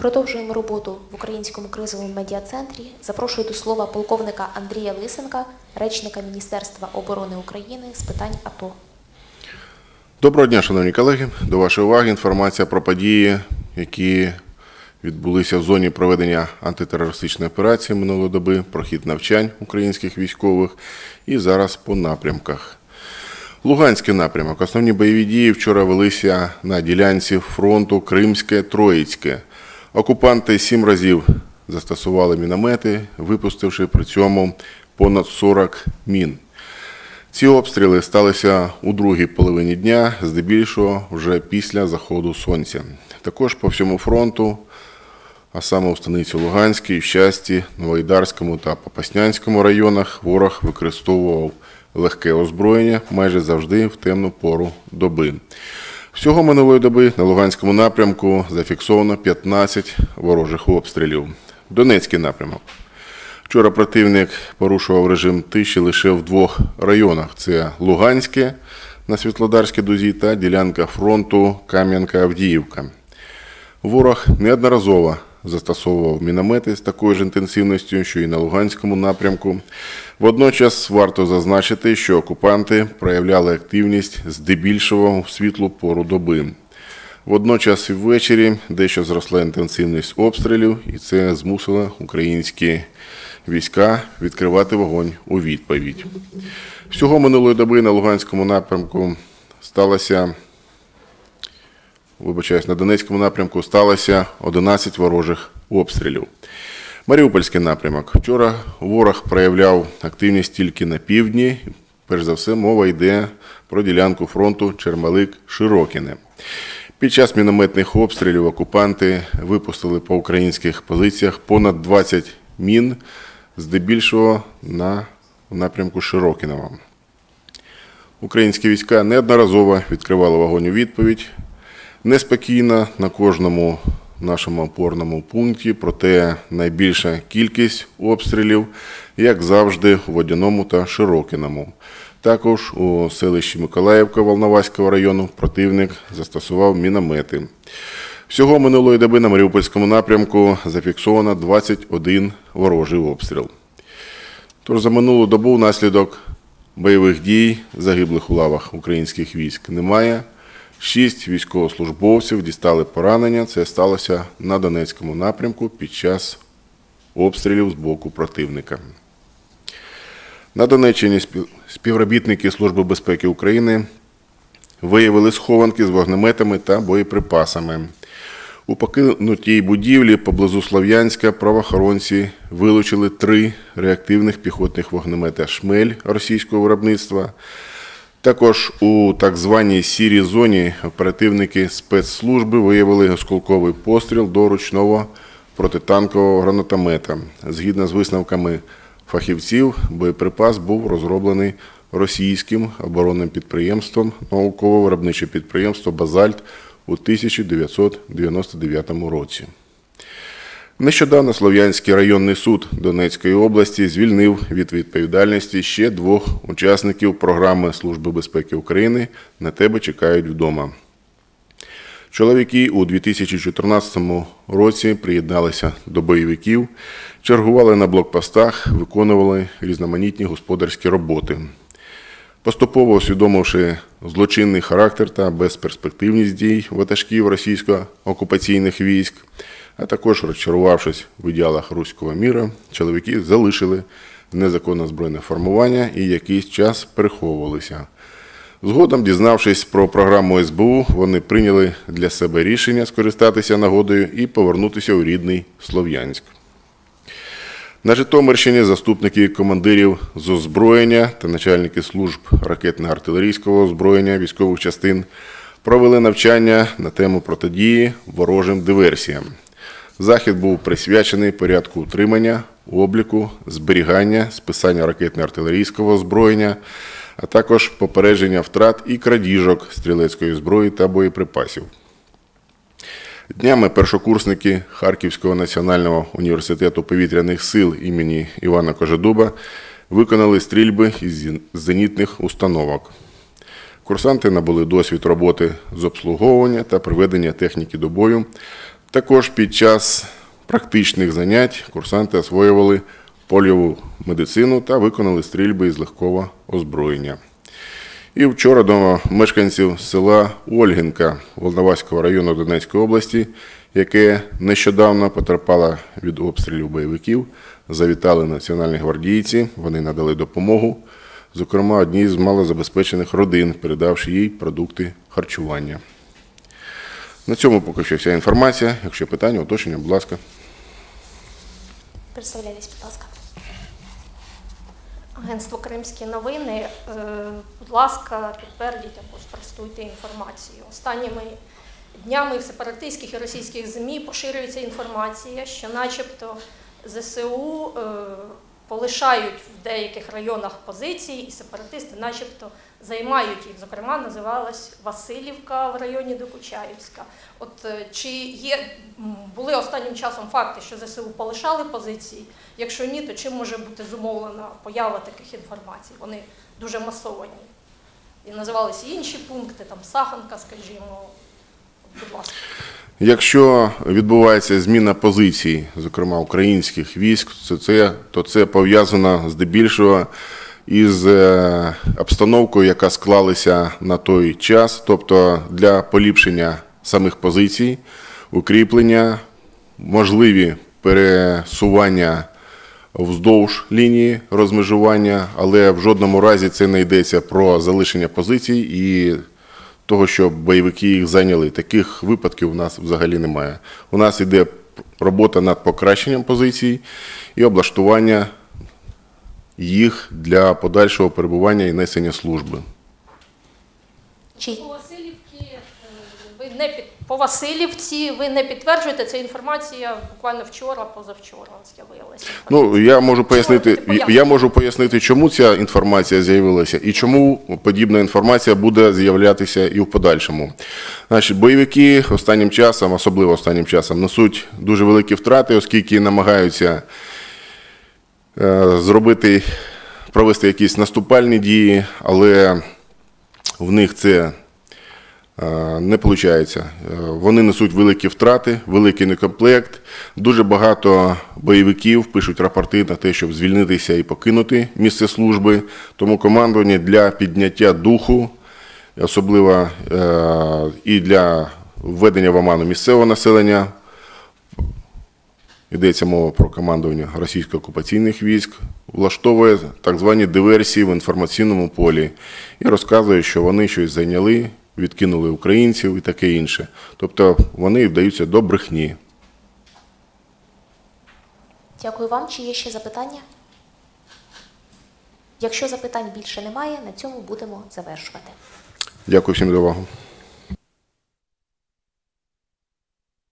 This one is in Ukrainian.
Продовжуємо роботу в українському кризовому медіа-центрі. Запрошую до слова полковника Андрія Лисенка, речника Міністерства оборони України з питань АТО. Доброго дня, шановні колеги. До вашої уваги інформація про події, які відбулися в зоні проведення антитерористичної операції минулої доби, про хід навчань українських військових і зараз по напрямках. Луганський напрямок. Основні бойові дії вчора велися на ділянці фронту Кримське, Троїцьке. Окупанти сім разів застосували міномети, випустивши при цьому понад 40 мін. Ці обстріли сталися у другій половині дня, здебільшого вже після заходу сонця. Також по всьому фронту, а саме у станиці Луганській, в Щасті, Новоайдарському та Попаснянському районах ворог використовував легке озброєння майже завжди в темну пору доби. Всього минулої доби на Луганському напрямку зафіксовано 15 ворожих обстрілів. Донецький напрямок. Вчора противник порушував режим тиші лише в двох районах: це Луганське на Світлодарській дузі та ділянка фронту Кам'янка-Авдіївка. Ворог неодноразово застосовував міномети з такою ж інтенсивністю, що і на Луганському напрямку. Водночас варто зазначити, що окупанти проявляли активність здебільшого в світлу пору доби. Водночас і ввечері дещо зросла інтенсивність обстрілів, і це змусило українські війська відкривати вогонь у відповідь. Всього минулої доби на Луганському напрямку сталося, вибачаюсь, на Донецькому напрямку сталося 11 ворожих обстрілів. Маріупольський напрямок. Вчора ворог проявляв активність тільки на півдні. Перш за все, мова йде про ділянку фронту Чермалик-Широкіне. Під час мінометних обстрілів окупанти випустили по українських позиціях понад 20 мін, здебільшого на напрямку Широкінова. Українські війська неодноразово відкривали вогонь у відповідь. Неспокійно на кожному нашому опорному пункті, проте найбільша кількість обстрілів, як завжди, у Водяному та Широкіному. Також у селищі Миколаївка Волноваського району противник застосував міномети. Всього минулої доби на Маріупольському напрямку зафіксовано 21 ворожий обстріл. Тож за минулу добу внаслідок бойових дій загиблих у лавах українських військ немає. Шість військовослужбовців дістали поранення. Це сталося на Донецькому напрямку під час обстрілів з боку противника. На Донеччині співробітники Служби безпеки України виявили схованки з вогнеметами та боєприпасами. У покинутій будівлі поблизу Слов'янська правоохоронці вилучили три реактивних піхотних вогнемета «Шмель» російського виробництва. Також у так званій сірій зоні оперативники спецслужби виявили осколковий постріл до ручного протитанкового гранатомета. Згідно з висновками фахівців, боєприпас був розроблений російським оборонним підприємством, науково-виробниче підприємство Базальт у 1999 році. Нещодавно Слов'янський районний суд Донецької області звільнив від відповідальності ще двох учасників програми Служби безпеки України На тебе чекають вдома. Чоловіки у 2014 році приєдналися до бойовиків, чергували на блокпостах, виконували різноманітні господарські роботи. Поступово усвідомивши злочинний характер та безперспективність дій ватажків російсько-окупаційних військ, а також розчарувавшись в ідеалах руського міра, чоловіки залишили незаконне збройне формування і якийсь час переховувалися. Згодом, дізнавшись про програму СБУ, вони прийняли для себе рішення скористатися нагодою і повернутися у рідний Слов'янськ. На Житомирщині заступники командирів з озброєння та начальники служб ракетно-артилерійського озброєння військових частин провели навчання на тему протидії ворожим диверсіям. Захід був присвячений порядку утримання, обліку, зберігання, списання ракетно-артилерійського озброєння, а також попередження втрат і крадіжок стрілецької зброї та боєприпасів. Днями першокурсники Харківського національного університету повітряних сил імені Івана Кожедуба виконали стрільби із зенітних установок. Курсанти набули досвід роботи з обслуговування та приведення техніки до бою Також під час практичних занять курсанти освоювали польову медицину та виконали стрільби із легкого озброєння. І вчора до мешканців села Ольгінка Волноваського району Донецької області, яке нещодавно потерпало від обстрілів бойовиків, завітали національні гвардійці. Вони надали допомогу, зокрема, одній з малозабезпечених родин, передавши їй продукти харчування. На цьому поки що вся інформація. Якщо питання, уточнення, будь ласка. Представляйтесь, будь ласка. Агентство Кримські новини. Е, Будь ласка, підтвердіть або спростуйте інформацію. Останніми днями в сепаратистських і російських ЗМІ поширюється інформація, що начебто ЗСУ е, полишають в деяких районах позиції, і сепаратисти начебто займають їх. Зокрема, називалась Васильівка в районі Докучаївська. От е, чи є були останнім часом факти, що ЗСУ полишали позиції? Якщо ні, то чим може бути зумовлена поява таких інформацій? Вони дуже масовані. І називалися інші пункти, там Саханка, скажімо. Будь ласка. Якщо відбувається зміна позицій, зокрема українських військ, то це, то це пов'язано здебільшого із е, обстановкою, яка склалася на той час, тобто для поліпшення самих позицій, укріплення, можливі пересування вздовж лінії розмежування, але в жодному разі це не йдеться про залишення позицій і того, що бойовики їх зайняли. Таких випадків у нас взагалі немає. У нас йде робота над покращенням позицій і облаштування їх для подальшого перебування і несення служби. Чи По Васильівці е, ви не під по Васильівці ви не підтверджуєте ця інформація буквально вчора, позавчора з'явилася. Ну, я можу пояснити? Я можу пояснити, чому ця інформація з'явилася і чому подібна інформація буде з'являтися і в подальшому. Значить, бойовики останнім часом, особливо останнім часом, несуть дуже великі втрати, оскільки намагаються е, зробити, провести якісь наступальні дії, але в них це Е, не виходить. Вони несуть великі втрати, великий некомплект. Дуже багато бойовиків пишуть рапорти на те, щоб звільнитися і покинути місце служби. Тому командування для підняття духу, особливо е, і для введення в оману місцевого населення. Йдеться мова про командування російсько-окупаційних військ, влаштовує так звані диверсії в інформаційному полі і розказує, що вони щось зайняли, відкинули українців і таке інше. Тобто вони вдаються до брехні. дякую вам. Чи є ще запитання? Якщо запитань більше немає, на цьому будемо завершувати. Дякую всім за увагу.